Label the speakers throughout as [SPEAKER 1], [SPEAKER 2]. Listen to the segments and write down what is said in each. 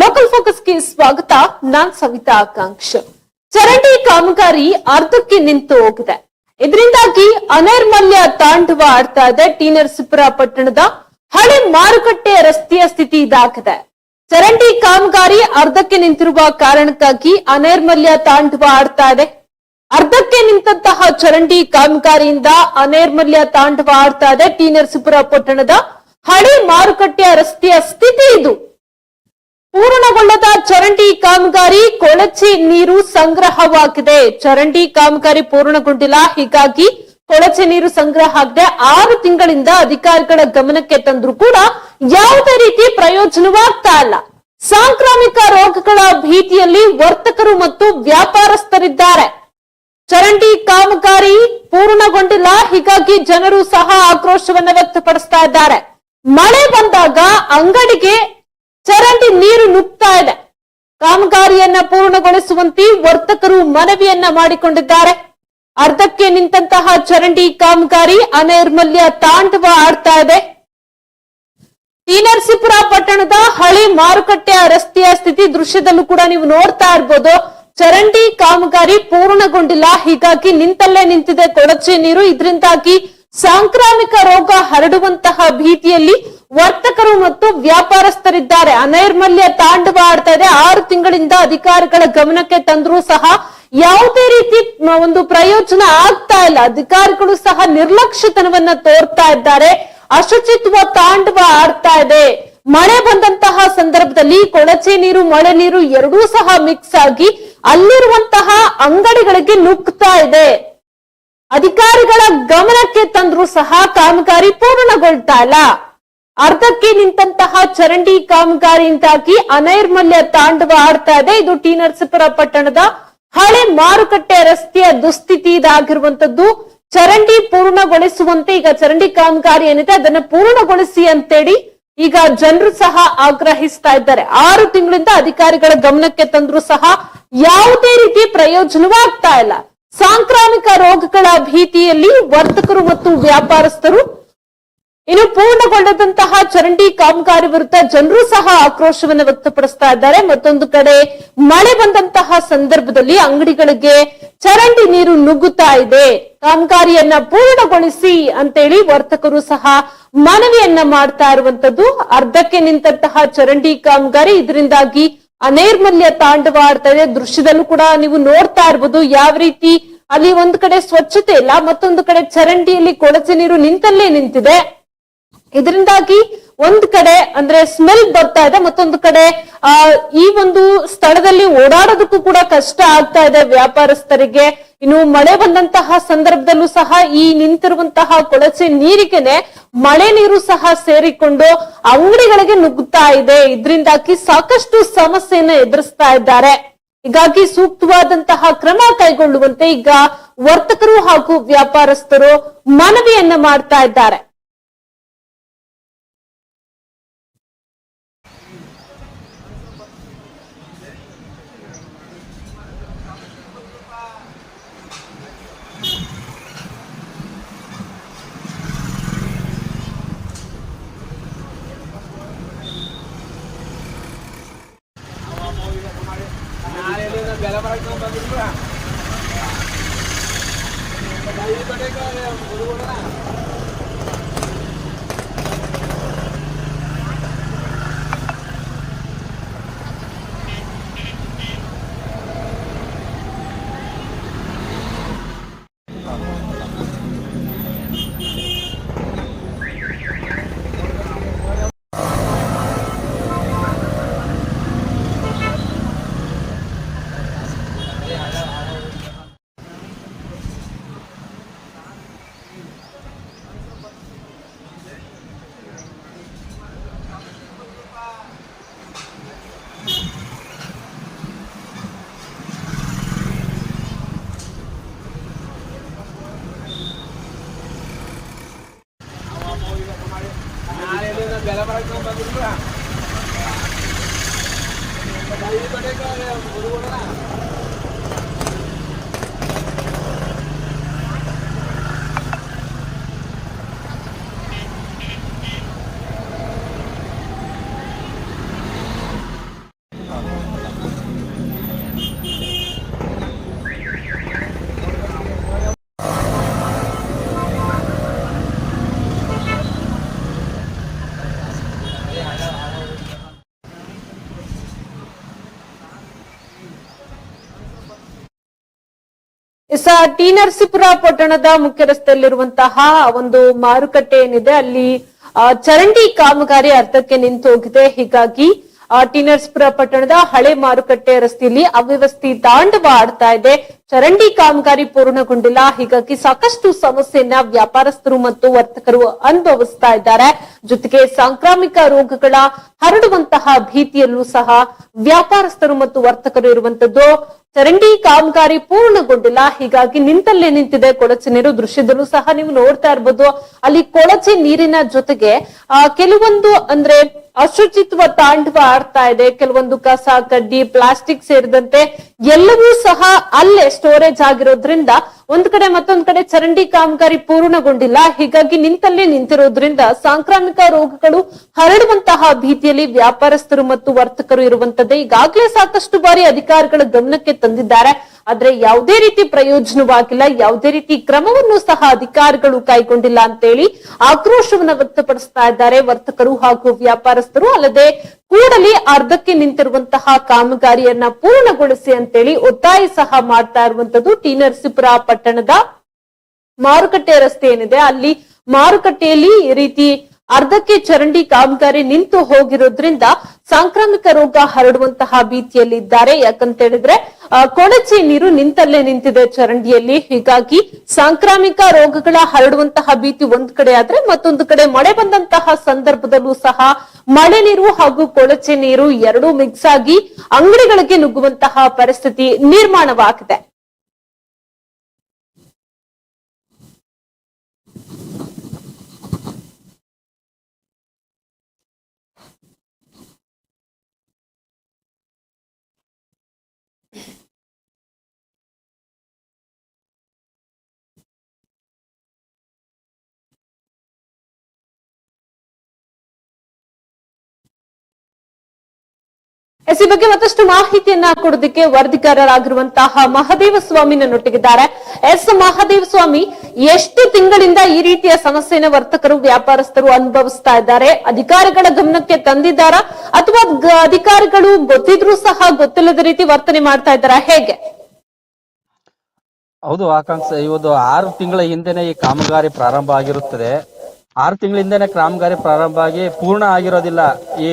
[SPEAKER 1] Local ಫೋಕಸ್ಗೆ ಸ್ವಾಗತ. ನಾನ್ ಸವಿತಾ ಆಕಾಂಕ್ಷ. ಚರಂಡಿ ಕಾಮಗಾರಿ ಅರ್ಧಕ್ಕೆ ನಿಂತು ಹೋಗಿದೆ. ಇದರಿಂದಾಗಿ ಅನೈರ್ಮಲ್ಯ ತಾಂಡವ ಆಡ್ತಾ ಇದೆ ಟಿ ನರಸೀಪುರ ಪಟ್ಟಣದ ಹಳೆ ಮಾರುಕಟ್ಟೆ ರಸ್ತೆಯ ಸ್ಥಿತಿ ಇದಾಗಿದೆ. ಚರಂಡಿ ಕಾಮಗಾರಿ ಅರ್ಧಕ್ಕೆ ನಿಂತಿರುವ ಕಾರಣಕ್ಕಾಗಿ ಅನೈರ್ಮಲ್ಯ ತಾಂಡವ ಆಡ್ತಾ ಇದೆ. ಅರ್ಧಕ್ಕೆ ನಿಂತಹ ಚರಂಡಿ ಕಾಮಗಾರಿಯಿಂದ ಅನೈರ್ಮಲ್ಯ ತಾಂಡವ ಆಡ್ತಾ ಇದೆ ಟಿ ನರಸೀಪುರ ಪಟ್ಟಣದ ಹಳೆ ಮಾರುಕಟ್ಟೆಯ ರಸ್ತೆಯ ಸ್ಥಿತಿ ಇದು. ಪೂರ್ಣಗೊಳ್ಳದ ಚರಂಡಿ ಕಾಮಗಾರಿ ಕೊಳಚೆ ನೀರು ಸಂಗ್ರಹವಾಗಿದೆ. ಚರಂಡಿ ಕಾಮಗಾರಿ ಪೂರ್ಣಗೊಂಡಿಲ್ಲ. ಹೀಗಾಗಿ ಕೊಳಚೆ ನೀರು ಸಂಗ್ರಹ ಆಗಿದೆ ಆರು ತಿಂಗಳಿಂದ ಅಧಿಕಾರಿಗಳ ಗಮನಕ್ಕೆ ತಂದ್ರೂ ಕೂಡ ಯಾವುದೇ ರೀತಿ ಪ್ರಯೋಜನವಾಗ್ತಾ ಇಲ್ಲ. ಸಾಂಕ್ರಾಮಿಕ ರೋಗಗಳ ಭೀತಿಯಲ್ಲಿ ವರ್ತಕರು ಮತ್ತು ವ್ಯಾಪಾರಸ್ಥರಿದ್ದಾರೆ. ಚರಂಡಿ ಕಾಮಗಾರಿ ಪೂರ್ಣಗೊಂಡಿಲ್ಲ. ಹೀಗಾಗಿ ಜನರು ಸಹ ಆಕ್ರೋಶವನ್ನು ವ್ಯಕ್ತಪಡಿಸ್ತಾ ಇದ್ದಾರೆ. ಮಳೆ ಬಂದಾಗ ಅಂಗಡಿಗೆ ಚರಂಡಿ ನೀರು ನುಗ್ತಾ ಇದೆ. ಕಾಮಗಾರಿಯನ್ನ ಪೂರ್ಣಗೊಳಿಸುವಂತೆ ವರ್ತಕರು ಮನವಿಯನ್ನ ಮಾಡಿಕೊಂಡಿದ್ದಾರೆ. ಅರ್ಧಕ್ಕೆ ನಿಂತಹ ಚರಂಡಿ ಕಾಮಗಾರಿ ಅನೈರ್ಮಲ್ಯ ತಾಂಡವ ಆಡ್ತಾ ಇದೆ. ತೀನರ್ಸಿಪುರ ನರಸೀಪುರ ಪಟ್ಟಣದ ಹಳೆ ಮಾರುಕಟ್ಟೆಯ ರಸ್ತೆಯ ಸ್ಥಿತಿ ದೃಶ್ಯದಲ್ಲೂ ಕೂಡ ನೀವು ನೋಡ್ತಾ ಇರ್ಬೋದು. ಚರಂಡಿ ಕಾಮಗಾರಿ ಪೂರ್ಣಗೊಂಡಿಲ್ಲ. ಹೀಗಾಗಿ ನಿಂತಲ್ಲೇ ನಿಂತಿದೆ ಕೊಳಚೆ ನೀರು. ಇದರಿಂದಾಗಿ ಸಾಂಕ್ರಾಮಿಕ ರೋಗ ಹರಡುವಂತಹ ಭೀತಿಯಲ್ಲಿ ವರ್ತಕರು ಮತ್ತು ವ್ಯಾಪಾರಸ್ಥರಿದ್ದಾರೆ. ಅನೈರ್ಮಲ್ಯ ತಾಂಡವ ಆಡ್ತಾ ಇದೆ. ಆರು ತಿಂಗಳಿಂದ ಅಧಿಕಾರಿಗಳ ಗಮನಕ್ಕೆ ತಂದರೂ ಸಹ ಯಾವುದೇ ರೀತಿ ಒಂದು ಪ್ರಯೋಜನ ಆಗ್ತಾ ಇಲ್ಲ. ಅಧಿಕಾರಿಗಳು ಸಹ ನಿರ್ಲಕ್ಷ್ಯತನವನ್ನ ತೋರ್ತಾ ಇದ್ದಾರೆ. ಅಶುಚಿತ್ವ ತಾಂಡವ ಆಡ್ತಾ ಇದೆ. ಮಳೆ ಬಂದಂತಹ ಸಂದರ್ಭದಲ್ಲಿ ಕೊಳಚೆ ನೀರು, ಮಳೆ ನೀರು ಎರಡೂ ಸಹ ಮಿಕ್ಸ್ ಆಗಿ ಅಲ್ಲಿರುವಂತಹ ಅಂಗಡಿಗಳಿಗೆ ನುಗ್ತಾ ಇದೆ. ಅಧಿಕಾರಿಗಳ ಗಮನಕ್ಕೆ ತಂದ್ರೂ ಸಹ ಕಾಮಗಾರಿ ಪೂರ್ಣಗೊಳ್ತಾ ಇಲ್ಲ. ಅರ್ಧಕ್ಕೆ ನಿಂತಹ ಚರಂಡಿ ಕಾಮಗಾರಿಯಿಂದಾಗಿ ಅನೈರ್ಮಲ್ಯ ತಾಂಡವ ಆಡ್ತಾ ಇದೆ. ಇದು ಟಿ ನರಸೀಪುರ ಪಟ್ಟಣದ ಹಳೆ ಮಾರುಕಟ್ಟೆ ರಸ್ತೆಯ ದುಸ್ಥಿತಿ ಇದಾಗಿರುವಂತದ್ದು. ಚರಂಡಿ ಪೂರ್ಣಗೊಳಿಸುವಂತೆ ಈಗ ಚರಂಡಿ ಕಾಮಗಾರಿ ಏನಿದೆ, ಅದನ್ನ ಪೂರ್ಣಗೊಳಿಸಿ ಅಂತೇಳಿ ಈಗ ಜನರು ಸಹ ಆಗ್ರಹಿಸ್ತಾ ಇದ್ದಾರೆ. ಆರು ತಿಂಗಳಿಂದ ಅಧಿಕಾರಿಗಳ ಗಮನಕ್ಕೆ ತಂದ್ರು ಸಹ ಯಾವುದೇ ರೀತಿ ಪ್ರಯೋಜನವಾಗ್ತಾ ಇಲ್ಲ. ಸಾಂಕ್ರಾಮಿಕ ರೋಗಗಳ ಭೀತಿಯಲ್ಲಿ ವರ್ತಕರು ಮತ್ತು ವ್ಯಾಪಾರಸ್ಥರು ಇನ್ನು ಪೂರ್ಣಗೊಳ್ಳದಂತಹ ಚರಂಡಿ ಕಾಮಗಾರಿ ವಿರುದ್ಧ ಜನರು ಸಹ ಆಕ್ರೋಶವನ್ನು ವ್ಯಕ್ತಪಡಿಸ್ತಾ ಇದ್ದಾರೆ. ಮತ್ತೊಂದು ಕಡೆ ಮಳೆ ಬಂದಂತಹ ಸಂದರ್ಭದಲ್ಲಿ ಅಂಗಡಿಗಳಿಗೆ ಚರಂಡಿ ನೀರು ನುಗ್ಗುತ್ತಾ ಇದೆ. ಕಾಮಗಾರಿಯನ್ನ ಪೂರ್ಣಗೊಳಿಸಿ ಅಂತೇಳಿ ವರ್ತಕರು ಸಹ ಮನವಿಯನ್ನ ಮಾಡ್ತಾ ಇರುವಂತದ್ದು. ಅರ್ಧಕ್ಕೆ ನಿಂತಹ ಚರಂಡಿ ಕಾಮಗಾರಿ ಇದರಿಂದಾಗಿ ಅನೈರ್ಮಲ್ಯ ತಾಂಡವ ಆಡ್ತಾ ಇದೆ. ದೃಶ್ಯದಲ್ಲೂ ಕೂಡ ನೀವು ನೋಡ್ತಾ ಇರ್ಬೋದು ಯಾವ ರೀತಿ ಅಲ್ಲಿ ಒಂದು ಕಡೆ ಸ್ವಚ್ಛತೆ ಇಲ್ಲ, ಮತ್ತೊಂದು ಕಡೆ ಚರಂಡಿಯಲ್ಲಿ ಕೊಳಚೆ ನೀರು ನಿಂತಲ್ಲೇ ನಿಂತಿದೆ. ಇದರಿಂದಾಗಿ ಒಂದ್ ಕಡೆ ಅಂದ್ರೆ ಸ್ಮೆಲ್ ಬರ್ತಾ ಇದೆ, ಮತ್ತೊಂದು ಕಡೆ, ಆ, ಈ ಒಂದು ಸ್ಥಳದಲ್ಲಿ ಓಡಾಡೋದಕ್ಕೂ ಕೂಡ ಕಷ್ಟ ಆಗ್ತಾ ಇದೆ ವ್ಯಾಪಾರಸ್ಥರಿಗೆ. ಇನ್ನು ಮಳೆ ಬಂದಂತಹ ಸಂದರ್ಭದಲ್ಲೂ ಸಹ ಈ ನಿಂತಿರುವಂತಹ ಕೊಳಚೆ ನೀರಿಗೆನೆ ಮಳೆ ನೀರು ಸಹ ಸೇರಿಕೊಂಡು ಅಂಗಡಿಗಳಿಗೆ ನುಗ್ಗುತ್ತಾ ಇದೆ. ಇದರಿಂದಾಗಿ ಸಾಕಷ್ಟು ಸಮಸ್ಯೆಯನ್ನ ಎದುರಿಸ್ತಾ ಇದ್ದಾರೆ. ಹೀಗಾಗಿ ಸೂಕ್ತವಾದಂತಹ ಕ್ರಮ ಕೈಗೊಳ್ಳುವಂತೆ ಈಗ ವರ್ತಕರು ಹಾಗೂ ವ್ಯಾಪಾರಸ್ಥರು ಮನವಿಯನ್ನ ಮಾಡ್ತಾ ಇದ್ದಾರೆ. ಟಿ ನರಸೀಪುರ ಪಟ್ಟಣದ ಮುಖ್ಯ ರಸ್ತೆಯಲ್ಲಿರುವಂತಹ ಒಂದು ಮಾರುಕಟ್ಟೆ ಏನಿದೆ, ಅಲ್ಲಿ ಚರಂಡಿ ಕಾಮಗಾರಿ ಅರ್ಧಕ್ಕೆ ನಿಂತು ಹೋಗಿದೆ. ಹೀಗಾಗಿ ಟಿ ನರಸೀಪುರ ಪಟ್ಟಣದ ಹಳೆ ಮಾರುಕಟ್ಟೆ ರಸ್ತೆಯಲ್ಲಿ ಅವ್ಯವಸ್ಥೆ ತಾಂಡವ ಆಡ್ತಾ ಇದೆ. ಚರಂಡಿ ಕಾಮಗಾರಿ ಪೂರ್ಣಗೊಂಡಿಲ್ಲ. ಹೀಗಾಗಿ ಸಾಕಷ್ಟು ಸಮಸ್ಯೆಯನ್ನ ವ್ಯಾಪಾರಸ್ಥರು ಮತ್ತು ವರ್ತಕರು ಅನುಭವಿಸ್ತಾ ಇದ್ದಾರೆ. ಜೊತೆಗೆ ಸಾಂಕ್ರಾಮಿಕ ರೋಗಗಳ ಹರಡುವಂತಹ ಭೀತಿಯಲ್ಲೂ ಸಹ ವ್ಯಾಪಾರಸ್ಥರು ಮತ್ತು ವರ್ತಕರು ಇರುವಂತದ್ದು ಚರಂಡಿ ಕಾಮಗಾರಿ ಪೂರ್ಣಗೊಂಡಿಲ್ಲ. ಹೀಗಾಗಿ ನಿಂತಲ್ಲೇ ನಿಂತಿದೆ ಕೊಳಚೆ ನೀರು. ದೃಶ್ಯದಲ್ಲೂ ಸಹ ನೀವು ನೋಡ್ತಾ ಇರ್ಬೋದು. ಅಲ್ಲಿ ಕೊಳಚೆ ನೀರಿನ ಜೊತೆಗೆ, ಆ, ಕೆಲವೊಂದು ಅಂದ್ರೆ ಅಶುಚಿತ್ವ ತಾಂಡವ ಆಡ್ತಾ ಇದೆ. ಕೆಲವೊಂದು ಕಸ, ಕಡ್ಡಿ, ಪ್ಲಾಸ್ಟಿಕ್ ಸೇರಿದಂತೆ ಎಲ್ಲವೂ ಸಹ ಅಲ್ಲೇ ಸ್ಟೋರೇಜ್ ಆಗಿರೋದ್ರಿಂದ ಒಂದ್ ಕಡೆ ಮತ್ತೊಂದ್ ಕಡೆ ಚರಂಡಿ ಕಾಮಗಾರಿ ಪೂರ್ಣಗೊಂಡಿಲ್ಲ. ಹೀಗಾಗಿ ನಿಂತಲ್ಲೇ ನಿಂತಿರೋದ್ರಿಂದ ಸಾಂಕ್ರಾಮಿಕ ರೋಗಗಳು ಹರಡುವಂತಹ ಭೀತಿಯಲ್ಲಿ ವ್ಯಾಪಾರಸ್ಥರು ಮತ್ತು ವರ್ತಕರು ಇರುವಂತದ್ದೇ ಈಗಾಗಲೇ ಸಾಕಷ್ಟು ಬಾರಿ ಅಧಿಕಾರಿಗಳ ಗಮನಕ್ಕೆ ತಂದಿದ್ದಾರೆ. ಆದ್ರೆ ಯಾವುದೇ ರೀತಿ ಪ್ರಯೋಜನವಾಗಿಲ್ಲ, ಯಾವುದೇ ರೀತಿ ಕ್ರಮವನ್ನು ಸಹ ಅಧಿಕಾರಿಗಳು ಕೈಗೊಂಡಿಲ್ಲ ಅಂತೇಳಿ ಆಕ್ರೋಶವನ್ನ ವ್ಯಕ್ತಪಡಿಸ್ತಾ ಇದ್ದಾರೆ ವರ್ತಕರು ಹಾಗೂ ವ್ಯಾಪಾರಸ್ಥರು. ಅಲ್ಲದೆ ಕೂಡಲೇ ಅರ್ಧಕ್ಕೆ ನಿಂತಿರುವಂತಹ ಕಾಮಗಾರಿಯನ್ನ ಪೂರ್ಣಗೊಳಿಸಿ ಅಂತೇಳಿ ಒತ್ತಾಯ ಸಹ ಮಾಡ್ತಾ ಇರುವಂತದ್ದು ಟಿ ನರಸೀಪುರ ಪಟ್ಟಣದ ಮಾರುಕಟ್ಟೆ ರಸ್ತೆ ಏನಿದೆ. ಅಲ್ಲಿ ಮಾರುಕಟ್ಟೆಯಲ್ಲಿ ಈ ರೀತಿ ಅರ್ಧಕ್ಕೆ ಚರಂಡಿ ಕಾಮಗಾರಿ ನಿಂತು ಹೋಗಿರೋದ್ರಿಂದ ಸಾಂಕ್ರಾಮಿಕ ರೋಗ ಹರಡುವಂತಹ ಭೀತಿಯಲ್ಲಿದ್ದಾರೆ. ಯಾಕಂತ ಹೇಳಿದ್ರೆ ಕೊಳಚೆ ನೀರು ನಿಂತಲ್ಲೇ ನಿಂತಿದೆ ಚರಂಡಿಯಲ್ಲಿ. ಹೀಗಾಗಿ ಸಾಂಕ್ರಾಮಿಕ ರೋಗಗಳ ಹರಡುವಂತಹ ಭೀತಿ ಒಂದ್ ಕಡೆ ಆದ್ರೆ ಮತ್ತೊಂದು ಕಡೆ ಮಳೆ ಬಂದಂತಹ ಸಂದರ್ಭದಲ್ಲೂ ಸಹ ಮಳೆ ನೀರು ಹಾಗೂ ಕೊಳಚೆ ನೀರು ಎರಡೂ ಮಿಕ್ಸ್ ಆಗಿ ಅಂಗಡಿಗಳಿಗೆ ನುಗ್ಗುವಂತಹ ಪರಿಸ್ಥಿತಿ ನಿರ್ಮಾಣವಾಗಿದೆ. you ಎಸ್ ಈ ಬಗ್ಗೆ ಮತ್ತಷ್ಟು ಮಾಹಿತಿಯನ್ನ ಕೊಡೋದಕ್ಕೆ ವರದಿಗಾರರಾಗಿರುವಂತಹ ಮಹದೇವ ಸ್ವಾಮಿ ನನ್ನೊಟ್ಟಿಗಿದ್ದಾರೆ ಎಸ್ ಮಹದೇವ ಸ್ವಾಮಿ, ಎಷ್ಟು ತಿಂಗಳಿಂದ ಈ ರೀತಿಯ ಸಮಸ್ಯೆನ ವರ್ತಕರು, ವ್ಯಾಪಾರಸ್ಥರು ಅನುಭವಿಸ್ತಾ ಇದ್ದಾರೆ? ಅಧಿಕಾರಿಗಳ ಗಮನಕ್ಕೆ ತಂದಿದ್ದಾರಾ? ಅಥವಾ ಅಧಿಕಾರಿಗಳು ಗೊತ್ತಿದ್ರೂ ಸಹ ಗೊತ್ತಿಲ್ಲದ ರೀತಿ ವರ್ತನೆ ಮಾಡ್ತಾ ಇದ್ದಾರಾ? ಹೇಗೆ?
[SPEAKER 2] ಹೌದು ಆಕಾಂಕ್ಷ, ಇವತ್ತು ಆರು ತಿಂಗಳ ಹಿಂದೆನೆ ಈ ಕಾಮಗಾರಿ ಪ್ರಾರಂಭ ಆಗಿರುತ್ತದೆ. ಆರು ತಿಂಗಳಿಂದನೇ ಕಾಮಗಾರಿ ಪ್ರಾರಂಭ ಆಗಿ ಪೂರ್ಣ ಆಗಿರೋದಿಲ್ಲ. ಈ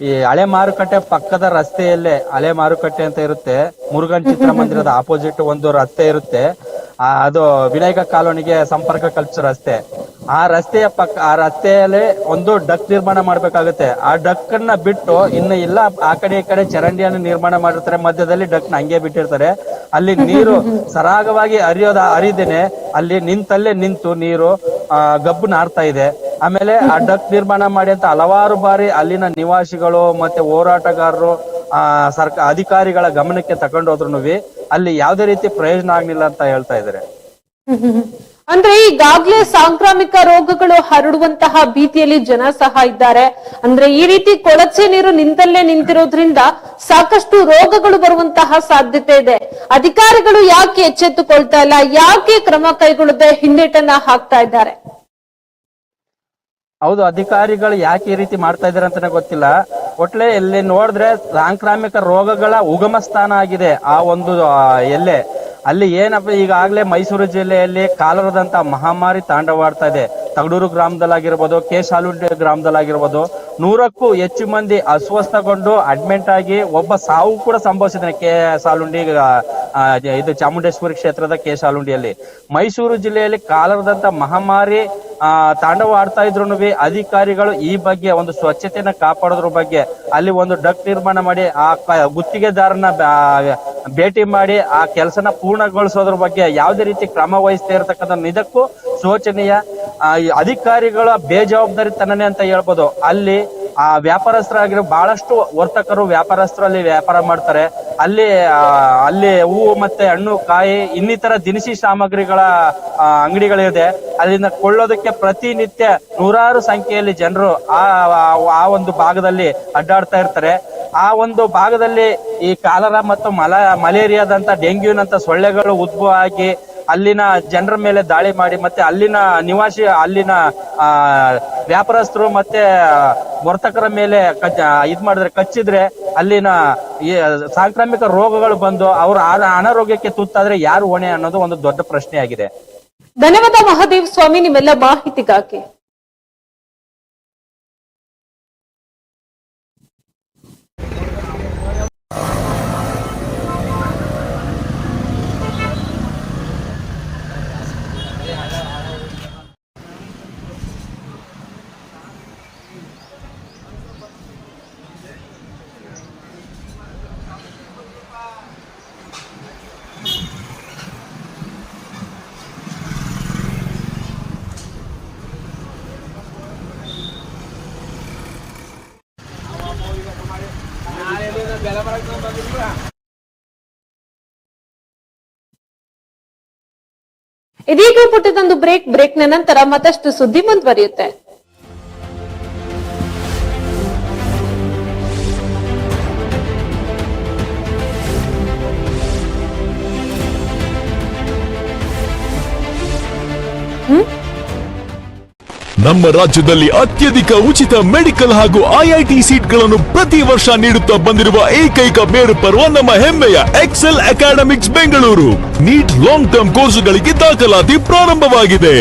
[SPEAKER 2] ಈ ಹಳೆ ಮಾರುಕಟ್ಟೆ ಪಕ್ಕದ ರಸ್ತೆಯಲ್ಲೇ, ಹಳೆ ಮಾರುಕಟ್ಟೆ ಅಂತ ಇರುತ್ತೆ. ಮುರುಗನ್ ಚಿತ್ರಮಂದಿರದ ಆಪೋಸಿಟ್ ಒಂದು ರಸ್ತೆ ಇರುತ್ತೆ. ಅದು ವಿನಾಯಕ ಕಾಲೋನಿಗೆ ಸಂಪರ್ಕ ಕಲ್ಪಿಸೋ ರಸ್ತೆ. ಆ ರಸ್ತೆಯ ಪಕ್ಕ, ಆ ರಸ್ತೆಯಲ್ಲಿ ಒಂದು ಡಕ್ ನಿರ್ಮಾಣ ಮಾಡ್ಬೇಕಾಗುತ್ತೆ. ಆ ಡಕ್ ಅನ್ನ ಬಿಟ್ಟು ಇನ್ನು ಇಲ್ಲ, ಆ ಕಡೆ ಈ ಕಡೆ ಚರಂಡಿಯನ್ನು ನಿರ್ಮಾಣ ಮಾಡಿರ್ತಾರೆ. ಮಧ್ಯದಲ್ಲಿ ಡಕ್ನ ಹಂಗೆ ಬಿಟ್ಟಿರ್ತಾರೆ. ಅಲ್ಲಿ ನೀರು ಸರಾಗವಾಗಿ ಹರಿಯೋದ, ಹರಿದೇನೆ, ಅಲ್ಲಿ ನಿಂತಲ್ಲೇ ನಿಂತು ನೀರು, ಆ, ಗಬ್ಬು ನಾರ್ತಾ ಇದೆ. ಆಮೇಲೆ ಆ ಡಕ್ ನಿರ್ಮಾಣ ಮಾಡಿ ಅಂತ ಹಲವಾರು ಬಾರಿ ಅಲ್ಲಿನ ನಿವಾಸಿಗಳು ಮತ್ತೆ ಹೋರಾಟಗಾರರು, ಆ, ಸರ್ಕ, ಅಧಿಕಾರಿಗಳ ಗಮನಕ್ಕೆ ತಗೊಂಡೋದ್ರು ಅಲ್ಲಿ ಯಾವುದೇ ರೀತಿ ಪ್ರಯೋಜನ ಆಗ್ಲಿಲ್ಲ ಅಂತ ಹೇಳ್ತಾ ಇದಾರೆ
[SPEAKER 1] ಅಂದ್ರೆ ಈಗಾಗ್ಲೇ ಸಾಂಕ್ರಾಮಿಕ ರೋಗಗಳು ಹರಡುವಂತಹ ಭೀತಿಯಲ್ಲಿ ಜನ ಸಹ ಇದ್ದಾರೆ. ಅಂದ್ರೆ ಈ ರೀತಿ ಕೊಳಚೆ ನೀರು ನಿಂತಲ್ಲೇ ನಿಂತಿರೋದ್ರಿಂದ ಸಾಕಷ್ಟು ರೋಗಗಳು ಬರುವಂತಹ ಸಾಧ್ಯತೆ ಇದೆ. ಅಧಿಕಾರಿಗಳು ಯಾಕೆ ಎಚ್ಚೆತ್ತುಕೊಳ್ತಾ ಇಲ್ಲ? ಯಾಕೆ ಕ್ರಮ ಕೈಗೊಳ್ಳದೆ ಹಿಂದೇಟನ್ನ ಹಾಕ್ತಾ ಇದ್ದಾರೆ?
[SPEAKER 2] ಹೌದು, ಅಧಿಕಾರಿಗಳು ಯಾಕೆ ಈ ರೀತಿ ಮಾಡ್ತಾ ಇದಾರೆ ಅಂತಾನೆ ಗೊತ್ತಿಲ್ಲ. ಒಟ್ಲೆ ಇಲ್ಲಿ ನೋಡಿದ್ರೆ ಸಾಂಕ್ರಾಮಿಕ ರೋಗಗಳ ಉಗಮ ಸ್ಥಾನ ಆಗಿದೆ ಆ ಒಂದು ಎಲ್ಲೆ ಅಲ್ಲಿ ಏನಪ್ಪ, ಈಗಾಗಲೇ ಮೈಸೂರು ಜಿಲ್ಲೆಯಲ್ಲಿ ಕಾಲರದಂತ ಮಹಾಮಾರಿ ತಾಂಡವಾಡ್ತಾ ಇದೆ. ತಗಡೂರು ಗ್ರಾಮದಲ್ಲಾಗಿರ್ಬೋದು, ಕೆ ಶಾಲುಂಡಿ ಗ್ರಾಮದಲ್ಲಾಗಿರ್ಬೋದು, ನೂರಕ್ಕೂ ಹೆಚ್ಚು ಮಂದಿ ಅಸ್ವಸ್ಥಗೊಂಡು ಅಡ್ಮಿಟ್ ಆಗಿ ಒಬ್ಬ ಸಾವು ಕೂಡ ಸಂಭವಿಸಿದೆ ಕೆ ಸಾಲುಂಡಿ ಇದು ಚಾಮುಂಡೇಶ್ವರಿ ಕ್ಷೇತ್ರದ ಕೆ ಶಾಲುಂಡಿಯಲ್ಲಿ. ಮೈಸೂರು ಜಿಲ್ಲೆಯಲ್ಲಿ ಕಾಲರದಂತ ಮಹಾಮಾರಿ, ಆ, ತಾಂಡವ ಆಡ್ತಾ ಇದ್ರು ಅಧಿಕಾರಿಗಳು ಈ ಬಗ್ಗೆ ಒಂದು ಸ್ವಚ್ಛತೆಯನ್ನ ಕಾಪಾಡೋದ್ರ ಬಗ್ಗೆ ಅಲ್ಲಿ ಒಂದು ಡಕ್ ನಿರ್ಮಾಣ ಮಾಡಿ, ಆ ಗುತ್ತಿಗೆದಾರನ ಭೇಟಿ ಮಾಡಿ, ಆ ಕೆಲಸನ ಪೂರ್ಣಗೊಳಿಸೋದ್ರ ಬಗ್ಗೆ ಯಾವುದೇ ರೀತಿ ಕ್ರಮ ವಹಿಸ್ತಾ ಇರತಕ್ಕಂಥ ಇದಕ್ಕೂ ಶೋಚನೀಯ. ಅಧಿಕಾರಿಗಳ ಬೇಜವಾಬ್ದಾರಿತನನೇ ಅಂತ ಹೇಳ್ಬೋದು. ಅಲ್ಲಿ ಆ ವ್ಯಾಪಾರಸ್ಥರಾಗಿರೋ ಬಹಳಷ್ಟು ವರ್ತಕರು ವ್ಯಾಪಾರಸ್ಥರು ಅಲ್ಲಿ ವ್ಯಾಪಾರ ಮಾಡ್ತಾರೆ. ಅಲ್ಲಿ ಅಲ್ಲಿ ಹೂವು ಮತ್ತೆ ಹಣ್ಣು, ಕಾಯಿ, ಇನ್ನಿತರ ದಿನಸಿ ಸಾಮಗ್ರಿಗಳ ಅಂಗಡಿಗಳಿದೆ. ಅಲ್ಲಿಂದ ಕೊಳ್ಳೋದಕ್ಕೆ ಪ್ರತಿನಿತ್ಯ ನೂರಾರು ಸಂಖ್ಯೆಯಲ್ಲಿ ಜನರು ಆ- ಆ ಒಂದು ಭಾಗದಲ್ಲಿ ಅಡ್ಡಾಡ್ತಾ ಇರ್ತಾರೆ. ಆ ಒಂದು ಭಾಗದಲ್ಲಿ ಈ ಕಾಲರ ಮತ್ತು ಮಲ ಮಲೇರಿಯಾದಂತ ಡೆಂಗ್ಯೂನಂತ ಸೊಳ್ಳೆಗಳು ಉದ್ಭವ ಆಗಿ ಅಲ್ಲಿನ ಜನರ ಮೇಲೆ ದಾಳಿ ಮಾಡಿ ಮತ್ತೆ ಅಲ್ಲಿನ ನಿವಾಸಿ, ಅಲ್ಲಿನ, ಆ, ವ್ಯಾಪಾರಸ್ಥರು ಮತ್ತೆ ವರ್ತಕರ ಮೇಲೆ ಇದ್ ಮಾಡಿದ್ರೆ, ಕಚ್ಚಿದ್ರೆ ಅಲ್ಲಿನ ಸಾಂಕ್ರಾಮಿಕ ರೋಗಗಳು ಬಂದು ಅವ್ರ ಅನಾರೋಗ್ಯಕ್ಕೆ ತುತ್ತಾದ್ರೆ ಯಾರು ಹೊಣೆ ಅನ್ನೋದು ಒಂದು ದೊಡ್ಡ ಪ್ರಶ್ನೆ ಆಗಿದೆ
[SPEAKER 1] ಧನ್ಯವಾದ ಮಹಾದೇವ್ ಸ್ವಾಮಿ, ನಿಮ್ಮೆಲ್ಲ ಮಾಹಿತಿಗಾಗಿ. ಇದೀಗ ಪುಟ್ಟದೊಂದು ಬ್ರೇಕ್ ಬ್ರೇಕ್ ನಂತರ ಮತ್ತಷ್ಟು ಸುದ್ದಿ ಮುಂದುವರಿಯುತ್ತೆ.
[SPEAKER 3] ನಮ್ಮ ರಾಜ್ಯದಲ್ಲಿ ಅತ್ಯಧಿಕ ಉಚಿತ ಮೆಡಿಕಲ್ ಹಾಗೂ ಐಐಟಿ ಸೀಟ್ಗಳನ್ನು ಪ್ರತಿ ವರ್ಷ ನೀಡುತ್ತಾ ಬಂದಿರುವ ಏಕೈಕ ಮೇರು ಪರ್ವ ನಮ್ಮ ಹೆಮ್ಮೆಯ Excel academics Bengaluru. NEET long term ಕೋರ್ಸ್ಗಳಿಗೆ ದಾಖಲಾತಿ ಪ್ರಾರಂಭವಾಗಿದೆ.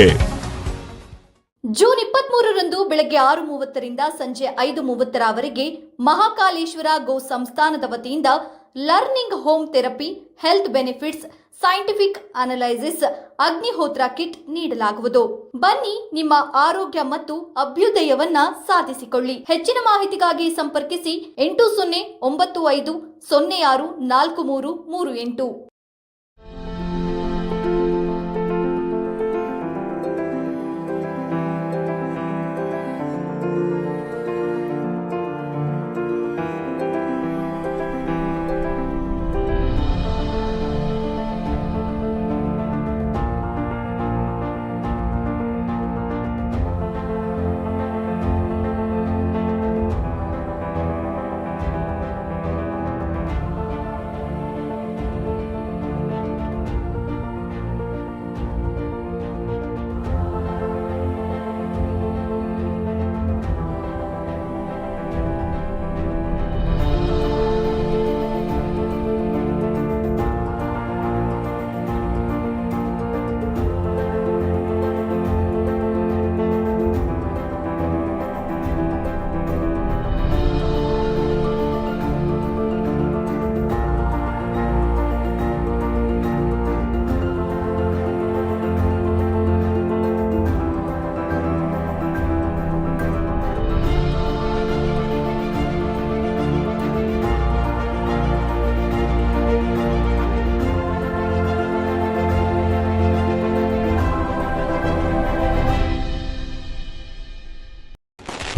[SPEAKER 4] ಜೂನ್ ಇಪ್ಪತ್ತ್ ಮೂರರಂದು ಬೆಳಗ್ಗೆ ಆರು ಮೂವತ್ತರಿಂದ ಸಂಜೆ ಐದು ಮೂವತ್ತರವರೆಗೆ ಮಹಾಕಾಲೇಶ್ವರ ಗೋ ಸಂಸ್ಥಾನದ ವತಿಯಿಂದ learning home therapy, health benefits, scientific analysis, Agnihotra kit ನೀಡಲಾಗುವುದು. ಬನ್ನಿ ನಿಮ್ಮ ಆರೋಗ್ಯ ಮತ್ತು ಅಭ್ಯುದಯವನ್ನ ಸಾಧಿಸಿಕೊಳ್ಳಿ. ಹೆಚ್ಚಿನ ಮಾಹಿತಿಗಾಗಿ ಸಂಪರ್ಕಿಸಿ ಎಂಟು ಸೊನ್ನೆ ಒಂಬತ್ತು ಐದು ಸೊನ್ನೆ ಆರು ನಾಲ್ಕು ಮೂರು ಮೂರು ಎಂಟು.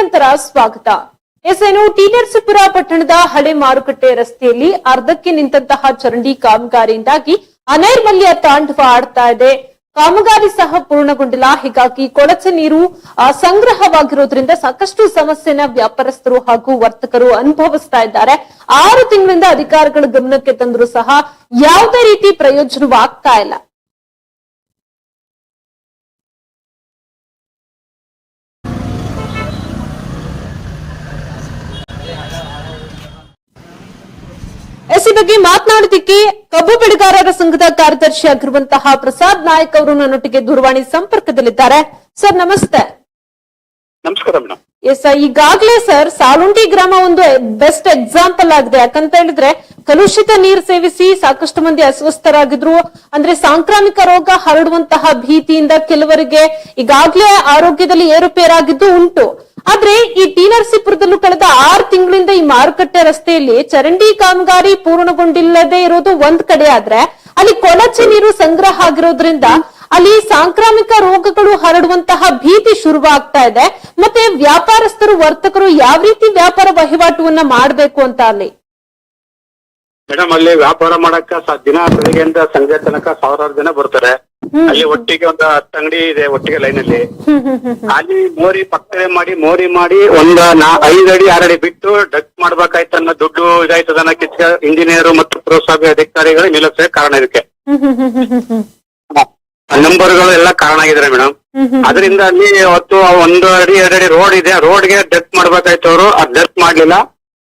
[SPEAKER 1] ನಂತರ ಸ್ವಾಗತ. ಎಸ್ ಏನು ಟಿ ನರಸೀಪುರ ಪಟ್ಟಣದ ಹಳೆ ಮಾರುಕಟ್ಟೆ ರಸ್ತೆಯಲ್ಲಿ ಅರ್ಧಕ್ಕೆ ನಿಂತಹ ಚರಂಡಿ ಕಾಮಗಾರಿಯಿಂದಾಗಿ ಅನೈರ್ಮಲ್ಯ ತಾಂಡವ ಆಡ್ತಾ ಇದೆ. ಕಾಮಗಾರಿ ಸಹ ಪೂರ್ಣಗೊಂಡಿಲ್ಲ. ಹೀಗಾಗಿ ಕೊಳಚೆ ನೀರು ಸಂಗ್ರಹವಾಗಿರೋದ್ರಿಂದ ಸಾಕಷ್ಟು ಸಮಸ್ಯೆನ ವ್ಯಾಪಾರಸ್ಥರು ಹಾಗೂ ವರ್ತಕರು ಅನುಭವಿಸ್ತಾ ಇದ್ದಾರೆ. ಆರು ತಿಂಗಳಿಂದ ಅಧಿಕಾರಿಗಳ ಗಮನಕ್ಕೆ ತಂದರೂ ಸಹ ಯಾವುದೇ ರೀತಿ ಪ್ರಯೋಜನವಾಗ್ತಾ ಇಲ್ಲ ಎಸ್ ಈ ಬಗ್ಗೆ ಮಾತನಾಡೋದಿಕ್ಕೆ ಕಬ್ಬು ಬೆಳೆಗಾರರ ಸಂಘದ ಕಾರ್ಯದರ್ಶಿ ಆಗಿರುವಂತಹ ಪ್ರಸಾದ್ ನಾಯಕ್ ಅವರು ನನ್ನೊಟ್ಟಿಗೆ ದೂರವಾಣಿ ಸಂಪರ್ಕದಲ್ಲಿದ್ದಾರೆ. ಸರ್ ನಮಸ್ತೆ.
[SPEAKER 5] ನಮಸ್ಕಾರ ಮೇಡಮ್
[SPEAKER 1] ಎಸ್ ಈಗಾಗಲೇ ಸರ್ ಸಾಲುಂಡಿ ಗ್ರಾಮ ಒಂದು ಬೆಸ್ಟ್ ಎಕ್ಸಾಂಪಲ್ ಆಗಿದೆ. ಯಾಕಂತ ಹೇಳಿದ್ರೆ ಕಲುಷಿತ ನೀರು ಸೇವಿಸಿ ಸಾಕಷ್ಟು ಮಂದಿ ಅಸ್ವಸ್ಥರಾಗಿದ್ರು. ಅಂದ್ರೆ ಸಾಂಕ್ರಾಮಿಕ ರೋಗ ಹರಡುವಂತಹ ಭೀತಿಯಿಂದ ಕೆಲವರಿಗೆ ಈಗಾಗಲೇ ಆರೋಗ್ಯದಲ್ಲಿ ಏರುಪೇರಾಗಿದ್ದು ಉಂಟು. ಆದ್ರೆ ಈ ಟಿ ನರಸೀಪುರದಲ್ಲೂ ಕಳೆದ ಆರು ತಿಂಗಳಿಂದ ಈ ಮಾರುಕಟ್ಟೆ ರಸ್ತೆಯಲ್ಲಿ ಚರಂಡಿ ಕಾಮಗಾರಿ ಪೂರ್ಣಗೊಂಡಿಲ್ಲದೆ ಇರೋದು ಒಂದ್ ಕಡೆ ಆದ್ರೆ ಅಲ್ಲಿ ಕೊಳಚೆ ನೀರು ಸಂಗ್ರಹ ಆಗಿರೋದ್ರಿಂದ ಅಲ್ಲಿ ಸಾಂಕ್ರಾಮಿಕ ರೋಗಗಳು ಹರಡುವಂತಹ ಭೀತಿ ಶುರುವಾಗ್ತಾ ಇದೆ. ಮತ್ತೆ ವ್ಯಾಪಾರಸ್ಥರು, ವರ್ತಕರು ಯಾವ ರೀತಿ ವ್ಯಾಪಾರ ವಹಿವಾಟುವನ್ನ ಮಾಡಬೇಕು ಅಂತ ಅಲ್ಲಿ?
[SPEAKER 5] ಮೇಡಮ್ ಅಲ್ಲಿ ವ್ಯಾಪಾರ ಮಾಡಕ್ಕ ದಿನ ಬೆಳಿಗ್ಗೆಯಿಂದ ಸಂಜೆ ತನಕ ಸಾವಿರಾರು ಜನ ಬರ್ತಾರೆ. ಅಲ್ಲಿ ಒಟ್ಟಿಗೆ ಒಂದು ಹತ್ತು ಅಂಗಡಿ ಇದೆ ಒಟ್ಟಿಗೆ ಲೈನ್ ಅಲ್ಲಿ. ಅಲ್ಲಿ ಮೋರಿ ಪಕ್ಕದ ಮಾಡಿ ಮೋರಿ ಮಾಡಿ ಒಂದ ನಾ ಐದು ಅಡಿ ಆರಡಿ ಅಡಿ ಬಿಟ್ಟು ಡಕ್ ಮಾಡ್ಬೇಕಾಯ್ತು ಅನ್ನೋ ದುಡ್ಡು ಇದಾಯ್ತದ ಇಂಜಿನಿಯರ್ ಮತ್ತು ಪುರಸಭೆ ಅಧಿಕಾರಿಗಳು ನಿಲ್ಲಿಸ ಕಾರಣ ಇದಕ್ಕೆ. ನಂಬರ್ಗಳು ಎಲ್ಲ ಕಾರಣ ಆಗಿದ್ರೆ ಮೇಡಮ್. ಅದರಿಂದ ಅಲ್ಲಿ ಅವತ್ತು ಒಂದು ಅಡಿ ಎರಡು ಅಡಿ ರೋಡ್ ಇದೆ ರೋಡ್ಗೆ ಡಕ್ ಮಾಡ್ಬೇಕಾಯ್ತು ಅವರು ಆ ಡಕ್ ಮಾಡ್ಲಿಲ್ಲ.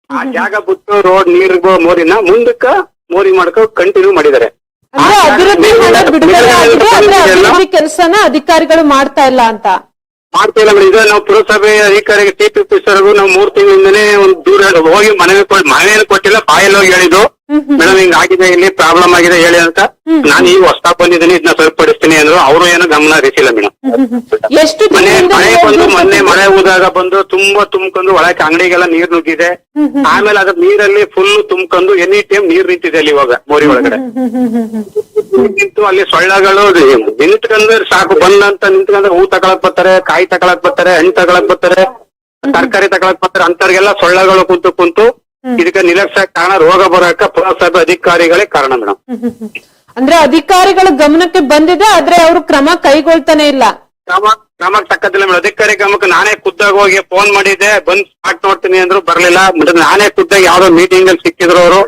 [SPEAKER 5] ಆ ಜಾಗ ಬಿಟ್ಟು ರೋಡ್ ನೀರಿಗೂ ಮೋರಿನ ಮುಂದಕ್ಕ ಮೋರಿ ಮಾಡ್ಕೊ ಕಂಟಿನ್ಯೂ ಮಾಡಿದ್ದಾರೆ
[SPEAKER 1] ಅಂದ್ರೆ
[SPEAKER 5] ಆ ಜಾಗ
[SPEAKER 1] ಅಭಿವೃದ್ಧಿ ಹಣ
[SPEAKER 5] ಮೇಲೆ-
[SPEAKER 1] ಬಿಡುಗಡೆ ಆಗಿದೆ ಆದ್ರೆ
[SPEAKER 5] ಮೇಲೆ ಎಲ್ಲ
[SPEAKER 1] ಅಭಿವೃದ್ಧಿ ಕೆಲಸನ ಅಧಿಕಾರಿಗಳು ಮಾಡ್ತಾ ಇಲ್ಲ ಅಂತ?
[SPEAKER 5] ಮಾಡ್ತಿಲ್ಲ ಮೇಡಮ್. ಇದು ನಾವು ಪುರಸಭೆ ಅಧಿಕಾರಿಗೆ ಟಿ ಪಿ ನಾವು ಮೂರ್ ತಿಂಗಳಿಂದನೇ ಒಂದು ದೂರ ಹೋಗಿ ಮನವಿ ಮನವಿಯನ್ನು ಕೊಟ್ಟಿಲ್ಲ ಬಾಯಲ್ಲಿ ಹೋಗಿ ಹೇಳಿದ್ದು. ಮೇಡಮ್ ಹಿಂಗ್ ಆಗಿದೆ ಇಲ್ಲಿ ಪ್ರಾಬ್ಲಮ್ ಆಗಿದೆ ಹೇಳಿ ಅಂತ. ನಾನು ಈಗ ಹೊಸ್ತಾ ಬಂದಿದ್ದೀನಿ ಇದನ್ನ ಸರಿಪಡಿಸ್ತೀನಿ ಅಂದ್ರು ಅವರು ಏನು ಗಮನ ಹರಿಸಿಲ್ಲ ಮೇಡಮ್.
[SPEAKER 1] ಎಷ್ಟು
[SPEAKER 5] ಮನೆ ಮಳೆ ಬಂದು ಮೊನ್ನೆ ಮಳೆ ಹೋದಾಗ ಬಂದು ತುಂಬಾ ತುಂಬ್ಕೊಂಡು ಒಳಕ್ಕೆ ಅಂಗಡಿಗೆಲ್ಲ ನೀರ್ ನುಗ್ಗಿದೆ. ಆಮೇಲೆ ಅದ್ರ ನೀರಲ್ಲಿ ಫುಲ್ ತುಂಬ್ಕೊಂಡು ಎನಿ ಟೈಮ್ ನೀರ್ ನಿಂತಿದೆ ಅಲ್ಲಿ ಇವಾಗ ಮೋರಿ ಒಳಗಡೆ. ನಿಂತು ಅಲ್ಲಿ ಸೊಳ್ಳೆಗಳು ನಿಂತ್ಕೊಂಡ್ರೆ ಸಾಕು ಬಂದಂತ ನಿಂತ್ಕೊಂಡ್ರೆ ಹೂ ತಗೊಳಕ್ ಬರ್ತಾರೆ ಕಾಯಿ ತಗೊಳಕ್ ಬರ್ತಾರೆ ಹಣ್ಣು ತಗೊಳಕ್ ಬರ್ತಾರೆ ತರಕಾರಿ ತಗೊಳಕ್ ಬರ್ತಾರೆ ಅಂತವ್ರಿಗೆಲ್ಲ ಸೊಳ್ಳೆಗಳು ಕುಂತು ಕುಂತು ಇದಕ್ಕೆ ನಿರ್ಲಕ್ಷ್ಯ ಕಾರಣ ರೋಗ ಬರಕ ಪುರಸಭೆ ಅಧಿಕಾರಿಗಳೇ ಕಾರಣ ಮೇಡಮ್
[SPEAKER 1] ಅಂದ್ರೆ ಅಧಿಕಾರಿಗಳ ಗಮನಕ್ಕೆ ಬಂದಿದೆ ಆದ್ರೆ ಅವರು ಕ್ರಮ ಕೈಗೊಳ್ತಾನೆ ಇಲ್ಲ.
[SPEAKER 5] ಕ್ರಮ ಕ್ರಮಕ್ಕೆ ತಕ್ಕದಿಲ್ಲ ಮೇಡಮ್ ಅಧಿಕಾರಿ ಗಮನಕ್ಕೆ ನಾನೇ ಖುದ್ದಾಗ ಹೋಗಿ ಫೋನ್ ಮಾಡಿದ್ದೆ ಬಂದ್ ಸ್ಪಾಟ್ ನೋಡ್ತೀನಿ ಅಂದ್ರು ಬರ್ಲಿಲ್ಲ. ನಾನೇ ಖುದ್ದಾಗಿ ಯಾವ್ದೋ ಮೀಟಿಂಗ್ ಅಲ್ಲಿ ಸಿಕ್ಕಿದ್ರು ಅವರು.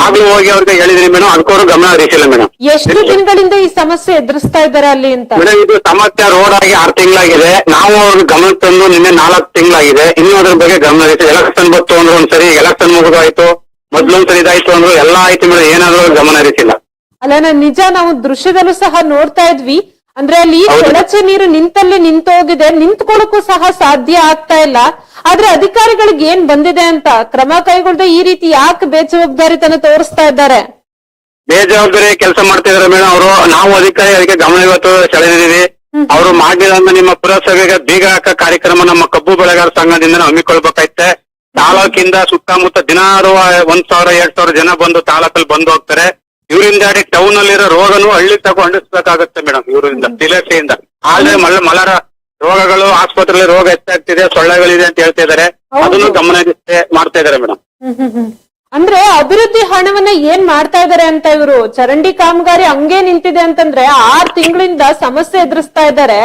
[SPEAKER 5] ಆಗ್ಲೂ ಹೋಗಿ ಅವ್ರಿಗೆ ಹೇಳಿದ್ರಿ ಮೇಡಮ್ ಅನ್ಕೋರು ಗಮನ ಹರಿಸಿಲ್ಲ ಮೇಡಮ್
[SPEAKER 1] ಎಷ್ಟು ದಿನಗಳಿಂದ ಈ ಸಮಸ್ಯೆ ಎದುರಿಸ್ತಾ ಇದ್ದಾರೆ ಅಲ್ಲಿ ಅಂತ?
[SPEAKER 5] ಮೇಡಮ್ ಇದು ಸಮಸ್ಯೆ ರೋಡ್ ಆಗಿ ಆರ್ ತಿಂಗಳಾಗಿದೆ. ನಾವು ಅವ್ರ ಗಮನ ತಂದು ನಿನ್ನೆ ನಾಲ್ಕು ತಿಂಗಳಾಗಿದೆ. ಇನ್ನೂ ಅದ್ರ ಬಗ್ಗೆ ಗಮನ ಹರಿಸಿ. ಎಲೆಕ್ಷನ್ ಬತ್ತು ಅಂದ್ರೆ ಒಂದ್ಸರಿ ಎಲೆಕ್ಷನ್ ಮುಗಿದಾಯ್ತು. ಮೊದ್ಲೊಂದ್ಸರಿ ಇದಾಯ್ತು ಅಂದ್ರು ಎಲ್ಲಾ ಆಯ್ತು ಮೇಡಮ್ ಏನಾದ್ರು ಗಮನ ಹರಿಸಿಲ್ಲ.
[SPEAKER 1] ಅಲ್ಲ ನಾನ್ ನಿಜ ನಾವು ದೃಶ್ಯದಲ್ಲೂ ಸಹ ನೋಡ್ತಾ ಇದ್ವಿ. ಅಂದ್ರೆ ಅಲ್ಲಿ. ಕೊಳಚೆ ನೀರು ನಿಂತಲ್ಲಿ ನಿಂತೋಗಿದೆ ನಿಂತ್ಕೊಳ್ಳಕ್ಕೂ ಸಹ ಸಾಧ್ಯ ಆಗ್ತಾ ಇಲ್ಲ. ಆದ್ರೆ ಅಧಿಕಾರಿಗಳಿಗೆ ಏನ್ ಬಂದಿದೆ ಅಂತ ಕ್ರಮ ಕೈಗೊಳ್ಳದೆ ಈ ರೀತಿ ಯಾಕೆ ಬೇಜವಾಬ್ದಾರಿತನ ತೋರಿಸ್ತಾ ಇದ್ದಾರೆ?
[SPEAKER 5] ಬೇಜವಾಬ್ದಾರಿ ಕೆಲಸ ಮಾಡ್ತಾ ಇದಾರೆ ಮೇಡಮ್ ಅವರು. ನಾವು ಅಧಿಕಾರಿ ಅದಕ್ಕೆ ಗಮನ ಇವತ್ತು ಸೆಳೆದಿದ್ದೀವಿ. ಅವರು ಮಾಡಿದ ನಿಮ್ಮ ಪುರಸಭೆಗೆ ಬೀಗ ಹಾಕ ಕಾರ್ಯಕ್ರಮ ನಮ್ಮ ಕಬ್ಬು ಬೆಳೆಗಾರ ಸಂಘದಿಂದ ಹಮ್ಮಿಕೊಳ್ಬೇಕೈತೆ ಹಮ್ಮಿಕೊಳ್ಬೇಕಾಯ್ತೆ. ತಾಲೂಕಿಂದ ಸುತ್ತಮುತ್ತ ದಿನಾರು ಒಂದ್ ಸಾವಿರ ಎರಡ್ ಸಾವಿರ ಜನ ಬಂದು ತಾಲೂಕಲ್ಲಿ ಬಂದು ಹೋಗ್ತಾರೆ. ಇವರಿಂದ ಟೌನ್ ಅಲ್ಲಿರೋ ರೋಗನು ಹಳ್ಳಿ ಅಂಡಿಸ್ಬೇಕಾಗುತ್ತೆ ಮೇಡಮ್ ಇವರಿಂದ ತಿಲಸೆಯಿಂದ ಆದ್ರೆ ಮಲ ಮಲರ ರೋಗಗಳು ಆಸ್ಪತ್ರೆಯಲ್ಲಿ ರೋಗ ಹೆಚ್ಚಾಗ್ತಿದೆ ಸೊಳ್ಳೆಗಳಿದೆ ಅಂತ ಹೇಳ್ತಾ ಇದಾರೆ ಅದನ್ನು ಗಮನ ಮಾಡ್ತಾ ಇದಾರೆ ಮೇಡಮ್.
[SPEAKER 1] ಅಂದ್ರೆ ಅಭಿವೃದ್ಧಿ ಹಣವನ್ನ ಏನ್ ಮಾಡ್ತಾ ಇದಾರೆ ಅಂತ ಇವರು? ಚರಂಡಿ ಕಾಮಗಾರಿ ಹಂಗೆ ನಿಂತಿದೆ ಅಂತಂದ್ರೆ ಆರ್ ತಿಂಗಳಿಂದ ಸಮಸ್ಯೆ ಎದುರಿಸ್ತಾ ಇದ್ದಾರೆ.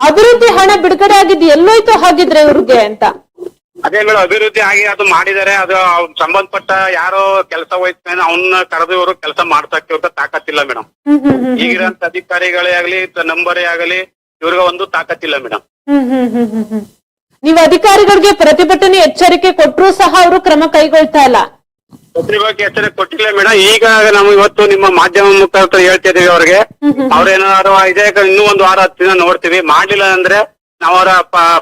[SPEAKER 1] ಅಭಿವೃದ್ಧಿ ಹಣ ಬಿಡುಗಡೆ ಆಗಿದ್ದು ಎಲ್ಲೋಯ್ತು ಹಾಗಿದ್ರೆ ಇವ್ರಿಗೆ ಅಂತ?
[SPEAKER 5] ಅದೇ ಮೇಡಮ್ ಅಭಿವೃದ್ಧಿ ಆಗಿ ಅದು ಮಾಡಿದರೆ ಅದು ಅವ್ರ್ ಸಂಬಂಧಪಟ್ಟ ಯಾರೋ ಕೆಲಸ ವಹಿಸ್ತೇನೆ ಅವನ್ನ ಕರೆದು ಇವರು ಕೆಲಸ ಮಾಡ್ಸಕ್ಕೆ ತಾಕತ್ತಿಲ್ಲ ಮೇಡಮ್. ಈಗಿರೋಂತ ಅಧಿಕಾರಿಗಳೇ ಆಗಲಿ ನಂಬರೇ ಆಗಲಿ ಇವ್ರಿಗೆ ಒಂದು ತಾಕತ್ತಿಲ್ಲ ಮೇಡಮ್.
[SPEAKER 1] ನೀವು ಅಧಿಕಾರಿಗಳಿಗೆ ಪ್ರತಿಭಟನೆ ಎಚ್ಚರಿಕೆ ಕೊಟ್ಟರು ಸಹ ಅವರು ಕ್ರಮ ಕೈಗೊಳ್ತಾ ಇಲ್ಲ.
[SPEAKER 5] ಅದ್ರ ಬಗ್ಗೆ ಎಚ್ಚರಿಕೆ ಕೊಟ್ಟಿಲ್ಲ ಮೇಡಮ್. ಈಗ ನಾವು ಇವತ್ತು ನಿಮ್ಮ ಮಾಧ್ಯಮ ಮುಖಾಂತರ ಹೇಳ್ತಾ ಇದೀವಿ ಅವ್ರಿಗೆ ಅವ್ರೇನಾದ್ರು ಇದೆ ಇನ್ನೂ ಒಂದು ವಾರ ಹತ್ತು ದಿನ ನೋಡ್ತೀವಿ. ಮಾಡ್ಲಿಲ್ಲ ಅಂದ್ರೆ ನಾವು ಅವರ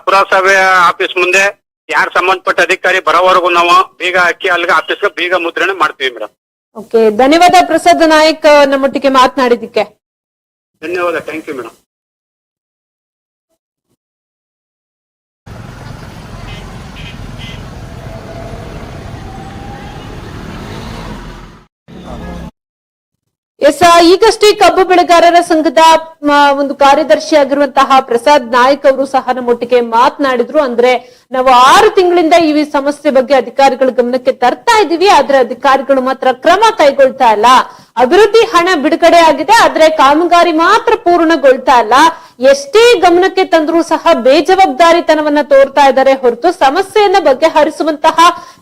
[SPEAKER 5] ಪುರಸಭೆ ಆಫೀಸ್ ಮುಂದೆ ಯಾರು ಸಂಬಂಧಪಟ್ಟ ಅಧಿಕಾರಿ ಬರೋವರೆಗೂ ನಾವು ಬೀಗ ಹಾಕಿ ಅಲ್ಲಿಗೆ ಆಫೀಸ್ಗೆ ಬೀಗ ಮುದ್ರಣ ಮಾಡ್ತೀವಿ ಮೇಡಮ್.
[SPEAKER 1] ಓಕೆ ಧನ್ಯವಾದ ಪ್ರಸಾದ್ ನಾಯಕ್ ನಮ್ಮೊಟ್ಟಿಗೆ ಮಾತನಾಡಿದ್ದಕ್ಕೆ.
[SPEAKER 5] ಧನ್ಯವಾದ ಥ್ಯಾಂಕ್ ಯು ಮೇಡಮ್.
[SPEAKER 1] ಎಸ್ ಈಗಷ್ಟೇ ಕಬ್ಬು ಬೆಳೆಗಾರರ ಸಂಘದ ಒಂದು ಕಾರ್ಯದರ್ಶಿ ಆಗಿರುವಂತಹ ಪ್ರಸಾದ್ ನಾಯಕ್ ಅವರು ಸಹ ನಮ್ಮೊಟ್ಟಿಗೆ ಮಾತನಾಡಿದ್ರು. ಅಂದ್ರೆ ನಾವು ಆರು ತಿಂಗಳಿಂದ ಈ ಸಮಸ್ಯೆ ಬಗ್ಗೆ ಅಧಿಕಾರಿಗಳ ಗಮನಕ್ಕೆ ತರ್ತಾ ಇದೀವಿ ಆದ್ರೆ ಅಧಿಕಾರಿಗಳು ಮಾತ್ರ ಕ್ರಮ ಕೈಗೊಳ್ತಾ ಇಲ್ಲ. ಅಭಿವೃದ್ಧಿ ಹಣ ಬಿಡುಗಡೆ ಆಗಿದೆ. ಆದ್ರೆ ಕಾಮಗಾರಿ ಮಾತ್ರ ಪೂರ್ಣಗೊಳ್ತಾ ಇಲ್ಲ. ಎಷ್ಟೇ ಗಮನಕ್ಕೆ ತಂದರೂ ಸಹ ಬೇಜವಾಬ್ದಾರಿತನವನ್ನ ತೋರ್ತಾ ಇದ್ದಾರೆ ಹೊರತು ಸಮಸ್ಯೆಯನ್ನ ಬಗೆಹರಿಸುವಂತಹ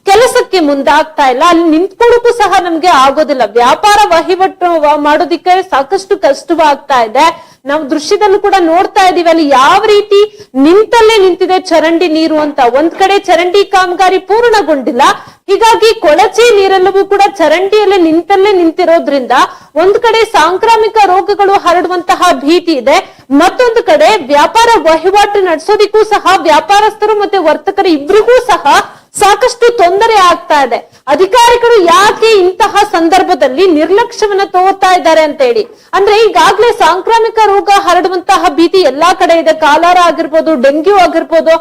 [SPEAKER 1] ಕೆಲಸಕ್ಕೆ ಮುಂದಾಗ್ತಾ ಇಲ್ಲ. ಅಲ್ಲಿ ನಿಂತ್ಕೊಳ್ಳೋಕ್ಕೂ ಸಹ ನಮ್ಗೆ ಆಗೋದಿಲ್ಲ. ವ್ಯಾಪಾರ ವಹಿವಾಟು ಮಾಡೋದಿಕ್ಕೆ ಸಾಕಷ್ಟು ಕಷ್ಟವಾಗ್ತಾ ಇದೆ. ನಾವು ದೃಶ್ಯದಲ್ಲೂ ಕೂಡ ನೋಡ್ತಾ ಇದೀವಿ ಅಲ್ಲಿ ಯಾವ ರೀತಿ ನಿಂತಲ್ಲೇ ನಿಂತಿದೆ ಚರಂಡಿ ನೀರು ಅಂತ. ಒಂದ್ ಕಡೆ ಚರಂಡಿ ಕಾಮಗಾರಿ ಪೂರ್ಣಗೊಂಡಿಲ್ಲ. ಹೀಗಾಗಿ ಕೊಳಚೆ ನೀರೆಲ್ಲವೂ ಕೂಡ ಚರಂಡಿಯಲ್ಲೇ ನಿಂತಲ್ಲೇ ನಿಂತಿರೋದ್ರಿಂದ ಒಂದ್ ಕಡೆ ಸಾಂಕ್ರಾಮಿಕ ರೋಗಗಳು ಹರಡುವಂತಹ ಭೀತಿ ಇದೆ. ಮತ್ತೊಂದು ಕಡೆ ವ್ಯಾಪಾರ ವಹಿವಾಟು ನಡೆಸೋದಿಕ್ಕೂ ಸಹ ವ್ಯಾಪಾರಸ್ಥರು ಮತ್ತೆ ವರ್ತಕರು ಇಬ್ರಿಗೂ ಸಹ ಸಾಕಷ್ಟು ತೊಂದರೆ ಆಗ್ತಾ ಇದೆ. ಅಧಿಕಾರಿಗಳು ಯಾಕೆ ಇಂತಹ ಸಂದರ್ಭದಲ್ಲಿ ನಿರ್ಲಕ್ಷ್ಯವನ್ನ ತೋರ್ತಾ ಇದ್ದಾರೆ ಅಂತ ಹೇಳಿ. ಅಂದ್ರೆ ಈಗಾಗ್ಲೇ ಸಾಂಕ್ರಾಮಿಕ ರೋಗ ಹರಡುವಂತಹ ಭೀತಿ ಎಲ್ಲಾ ಕಡೆ ಇದೆ. ಕಾಲಾರ ಆಗಿರ್ಬೋದು, ಡೆಂಗ್ಯೂ ಆಗಿರ್ಬೋದು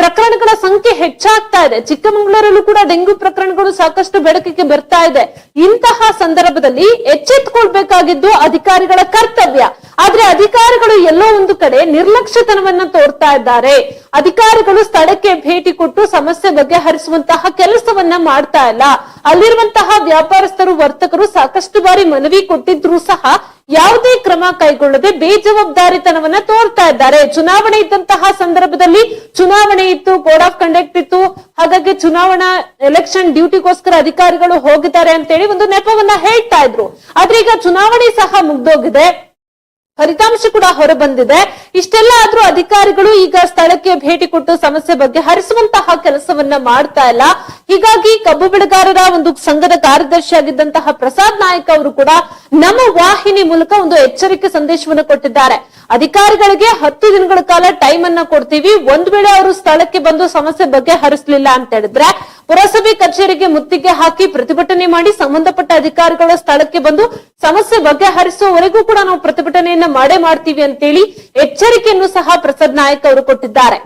[SPEAKER 1] ಪ್ರಕರಣಗಳ ಸಂಖ್ಯೆ ಹೆಚ್ಚಾಗ್ತಾ ಇದೆ. ಚಿಕ್ಕಮಗಳೂರಲ್ಲೂ ಕೂಡ ಡೆಂಗ್ಯೂ ಪ್ರಕರಣಗಳು ಸಾಕಷ್ಟು ಬೆಳಕಿಗೆ ಬರ್ತಾ ಇದೆ. ಇಂತಹ ಸಂದರ್ಭದಲ್ಲಿ ಎಚ್ಚೆತ್ತುಕೊಳ್ಬೇಕಾಗಿದ್ದು ಅಧಿಕಾರಿಗಳ ಕರ್ತವ್ಯ. ಆದ್ರೆ ಅಧಿಕಾರಿಗಳು ಎಲ್ಲೋ ಒಂದು ಕಡೆ ನಿರ್ಲಕ್ಷ್ಯತನವನ್ನ ತೋರ್ತಾ ಇದ್ದಾರೆ. ಅಧಿಕಾರಿಗಳು ಸ್ಥಳಕ್ಕೆ ಭೇಟಿ ಕೊಟ್ಟು ಸಮಸ್ಯೆ ಬಗೆಹರಿಸುವಂತಹ ಕೆಲಸವನ್ನ ಮಾಡ್ತಾ ಇಲ್ಲ. ಅಲ್ಲಿರುವಂತಹ ವ್ಯಾಪಾರಸ್ಥರು, ವರ್ತಕರು ಸಾಕಷ್ಟು ಬಾರಿ ಮನವಿ ಕೊಟ್ಟಿದ್ರು ಸಹ ಯಾವುದೇ ಕ್ರಮ ಕೈಗೊಳ್ಳದೆ ಬೇಜವಾಬ್ದಾರಿತನವನ್ನ ತೋರ್ತಾ ಇದ್ದಾರೆ. ಚುನಾವಣೆ ಇದ್ದಂತಹ ಸಂದರ್ಭದಲ್ಲಿ ಚುನಾವಣೆ ಇತ್ತು, ಕೋಡ್ ಆಫ್ ಕಂಡಕ್ಟ್ ಇತ್ತು. ಹಾಗಾಗಿ ಚುನಾವಣಾ ಎಲೆಕ್ಷನ್ ಡ್ಯೂಟಿಗೋಸ್ಕರ ಅಧಿಕಾರಿಗಳು ಹೋಗಿದ್ದಾರೆ ಅಂತೇಳಿ ಒಂದು ನೆಪವನ್ನ ಹೇಳ್ತಾ ಇದ್ರು. ಆದ್ರೆ ಈಗ ಚುನಾವಣೆ ಸಹ ಮುಗ್ದೋಗಿದೆ. ಫಲಿತಾಂಶ ಕೂಡ ಹೊರಬಂದಿದೆ. ಇಷ್ಟೆಲ್ಲ ಆದ್ರೂ ಅಧಿಕಾರಿಗಳು ಈಗ ಸ್ಥಳಕ್ಕೆ ಭೇಟಿ ಕೊಟ್ಟು ಸಮಸ್ಯೆ ಬಗ್ಗೆ ಹರಿಸುವಂತಹ ಕೆಲಸವನ್ನ ಮಾಡ್ತಾ ಇಲ್ಲ. ಹೀಗಾಗಿ ಕಬ್ಬು ಬೆಳೆಗಾರರ ಒಂದು ಸಂಘದ ಕಾರ್ಯದರ್ಶಿ ಆಗಿದ್ದಂತಹ ಪ್ರಸಾದ್ ನಾಯಕ್ ಅವರು ಕೂಡ ನಮ್ಮ ವಾಹಿನಿ ಮೂಲಕ ಒಂದು ಎಚ್ಚರಿಕೆ ಸಂದೇಶವನ್ನು ಕೊಟ್ಟಿದ್ದಾರೆ. ಅಧಿಕಾರಿಗಳಿಗೆ ಹತ್ತು ದಿನಗಳ ಕಾಲ ಟೈಮ್ ಅನ್ನ ಕೊಡ್ತೀವಿ. ಒಂದ್ ವೇಳೆ ಅವರು ಸ್ಥಳಕ್ಕೆ ಬಂದು ಸಮಸ್ಯೆ ಬಗ್ಗೆ ಹರಿಸಲಿಲ್ಲ ಅಂತ ಹೇಳಿದ್ರೆ ಪುರಸಭೆ ಕಚೇರಿಗೆ ಮುತ್ತಿಗೆ ಹಾಕಿ ಪ್ರತಿಭಟನೆ ಮಾಡಿ ಸಂಬಂಧಪಟ್ಟ ಅಧಿಕಾರಿಗಳ ಸ್ಥಳಕ್ಕೆ ಬಂದು ಸಮಸ್ಯೆ ಬಗೆಹರಿಸುವವರೆಗೂ ಕೂಡ ನಾವು ಪ್ರತಿಭಟನೆಯನ್ನ ಮಾಡೇ ಮಾಡ್ತೀವಿ ಅಂತೇಳಿ ಎಚ್ಚರಿಕೆಯನ್ನು ಸಹ ಪ್ರಸಾದ್ ನಾಯಕ್ ಅವರು ಕೊಟ್ಟಿದ್ದಾರೆ.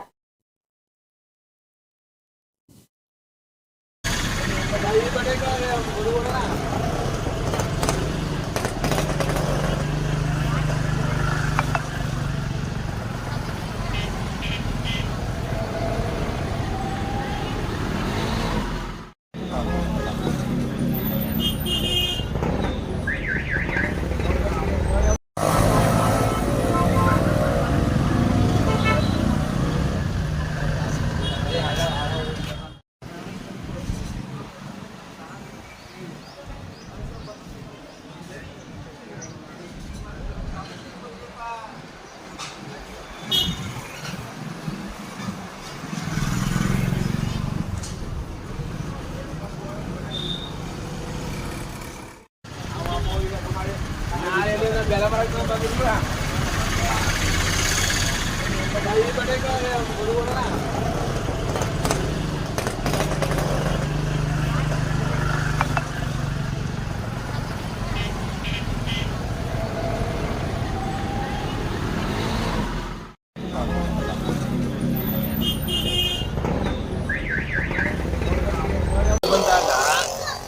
[SPEAKER 6] ಬಂದಾಗ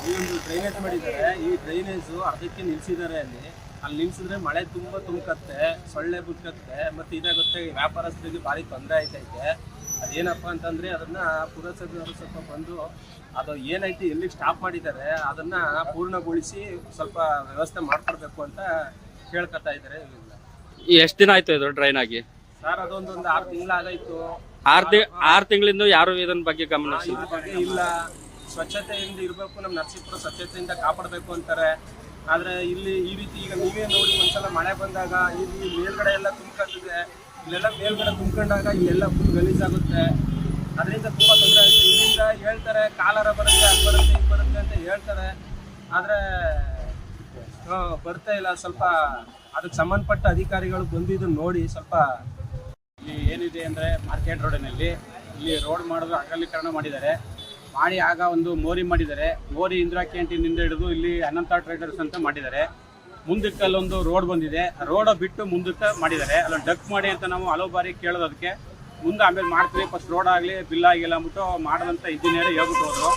[SPEAKER 6] ಈ ಒಂದು ಡ್ರೈನೇಜ್ ಮಾಡಿದ್ದಾರೆ. ಈ ಡ್ರೈನೇಜ್ ಅರ್ಧಕ್ಕೆ ನಿಲ್ಲಿಸಿದ್ದಾರೆ ಅಲ್ಲಿ. ಅಲ್ಲಿ ನಿಲ್ಸಿದ್ರೆ ಮಳೆ ತುಂಬಾ ತುಂಬಕತ್ತೆ ಸೊಳ್ಳೆ ಬುದ್ಕತ್ತೆ ಮತ್ತೆ ಇದಾಗುತ್ತೆ ವ್ಯಾಪಾರಸ್ಥರಿಗೆ ಭಾರಿ ತೊಂದರೆ ಆಯ್ತೈತೆ ಅದೇನಪ್ಪ ಅಂತಂದ್ರೆ ಅದನ್ನ ಪುರಸಭೆಯವರು ಸ್ವಲ್ಪ ಬಂದು ಅದು ಏನೈತಿ ಎಲ್ಲಿ ಸ್ಟಾಪ್ ಮಾಡಿದ್ದಾರೆ ಅದನ್ನ ಪೂರ್ಣಗೊಳಿಸಿ ಸ್ವಲ್ಪ ವ್ಯವಸ್ಥೆ ಮಾಡ್ಕೊಡ್ಬೇಕು ಅಂತ ಕೇಳ್ಕೊತಾ ಇದ್ದಾರೆ
[SPEAKER 7] ಎಷ್ಟ್ ದಿನ ಆಯ್ತು ಇದು ಡ್ರೈನ್ ಆಗಿ?
[SPEAKER 6] ಸರ್ ಅದೊಂದೊಂದು ಆರು ತಿಂಗಳಾಗಾಯ್ತು
[SPEAKER 7] ಆರು ತಿ ಆರ್ ತಿಂಗಳಿಂದ ಯಾರು ಇದನ್ ಬಗ್ಗೆ ಗಮನ
[SPEAKER 6] ಇದ್ರ ಬಗ್ಗೆ ಇಲ್ಲ. ಸ್ವಚ್ಛತೆಯಿಂದ ಇರಬೇಕು ನಮ್ಮ ನರಸೀಪುರ ಸ್ವಚ್ಛತೆಯಿಂದ ಕಾಪಾಡಬೇಕು ಅಂತಾರೆ. ಆದ್ರೆ ಇಲ್ಲಿ ಈ ರೀತಿ ಈಗ ನೀವೇ ನೋಡಿ ಒಂದ್ಸಲ ಮಳೆ ಬಂದಾಗ ಇಲ್ಲಿ ಮೇಲ್ಗಡೆ ಎಲ್ಲ ತುಂಬ್ಕೊಂಡಿದೆ ಇಲ್ಲೆಲ್ಲ ಮೇಲ್ಗಡೆ ತುಂಬ್ಕೊಂಡಾಗ ಇಲ್ಲೆಲ್ಲ ಫುಲ್ ಗಲೀಜಾಗುತ್ತೆ. ಅದರಿಂದ ತುಂಬಾ ತೊಂದರೆ ಆಗುತ್ತೆ. ಇಲ್ಲಿಂದ ಹೇಳ್ತಾರೆ ಕಾಲರ ಬರುತ್ತೆ, ಅದು ಬರುತ್ತೆ, ಇದು ಬರುತ್ತೆ ಅಂತ ಹೇಳ್ತಾರೆ. ಆದ್ರೆ ಬರ್ತಾ ಇಲ್ಲ. ಸ್ವಲ್ಪ ಅದಕ್ಕೆ ಸಂಬಂಧಪಟ್ಟ ಅಧಿಕಾರಿಗಳು ಬಂದಿದ್ದು ನೋಡಿ ಸ್ವಲ್ಪ
[SPEAKER 8] ಇಲ್ಲಿ ಏನಿದೆ ಅಂದರೆ ಮಾರ್ಕೆಟ್ ರೋಡಿನಲ್ಲಿ ಇಲ್ಲಿ ರೋಡ್ ಮಾಡಿದ್ರು ಅಗಲೀಕರಣ ಮಾಡಿದ್ದಾರೆ. ಮಾಡಿ ಆಗ ಒಂದು ಮೋರಿ ಮಾಡಿದ್ದಾರೆ. ಮೋರಿ ಇಂದಿರಾ ಕ್ಯಾಂಟೀನಿಂದ ಹಿಡಿದು ಇಲ್ಲಿ ಅನಂತ ಟ್ರೇಡರ್ಸ್ ಅಂತ ಮಾಡಿದ್ದಾರೆ. ಮುಂದಕ್ಕೆ ಅಲ್ಲೊಂದು ರೋಡ್ ಬಂದಿದೆ. ರೋಡ ಬಿಟ್ಟು ಮುಂದಕ್ಕೆ ಮಾಡಿದ್ದಾರೆ. ಅಲ್ಲೊಂದು ಡಕ್ ಮಾಡಿ ಅಂತ ನಾವು ಹಲವು ಬಾರಿ ಕೇಳೋದು ಅದಕ್ಕೆ. ಮುಂದೆ ಆಮೇಲೆ ಮಾಡ್ತೀವಿ. ಫಸ್ಟ್ ರೋಡ್ ಆಗಲಿ ಬಿಲ್ ಆಗಿಲ್ಲ ಅಂದ್ಬಿಟ್ಟು ಮಾಡೋದಂತ ಇಂಜಿನಿಯರ್ ಹೇಳ್ಬಿಟ್ಟು ಹೋದರು.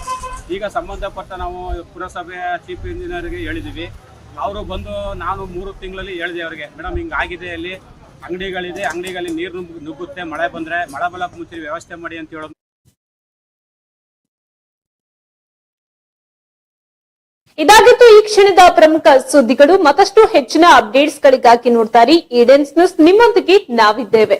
[SPEAKER 8] ಈಗ ಸಂಬಂಧಪಟ್ಟ ನಾವು ಪುರಸಭೆಯ ಚೀಫ್ ಇಂಜಿನಿಯರ್ಗೆ ಹೇಳಿದ್ದೀವಿ ಅವರು ಬಂದು ನಾನು ಮೂರು ತಿಂಗಳಲ್ಲಿ ಹೇಳಿದೆ ಅವರಿಗೆ, ಮೇಡಮ್, ಹಿಂಗೆ ಆಗಿದೆ ಅಲ್ಲಿ. ಅಂಗಡಿಗಳಿದೆ. ಅಂಗಡಿಗಳಲ್ಲಿ ನೀರು ನುಗ್ಗು ನುಗ್ಗುತ್ತೆ ಮಳೆ ಬಂದರೆ ಮಳೆ ಬಲಕ್ಕೆ ಮುಂಚೆ ವ್ಯವಸ್ಥೆ ಮಾಡಿ ಅಂತ ಹೇಳೋದು.
[SPEAKER 1] ಇದಾಗಿತ್ತು ಈ ಕ್ಷಣದ ಪ್ರಮುಖ ಸುದ್ದಿಗಳು. ಮತ್ತಷ್ಟು ಹೆಚ್ಚಿನ ಅಪ್ಡೇಟ್ಸ್ ಗಳಿಗಾಗಿ ನೋಡ್ತಾರೆ ಈಡೆನ್ಸ್ ನ್ಯೂಸ್ ನಿಮ್ಮೊಂದಿಗೆ ನಾವಿದ್ದೇವೆ.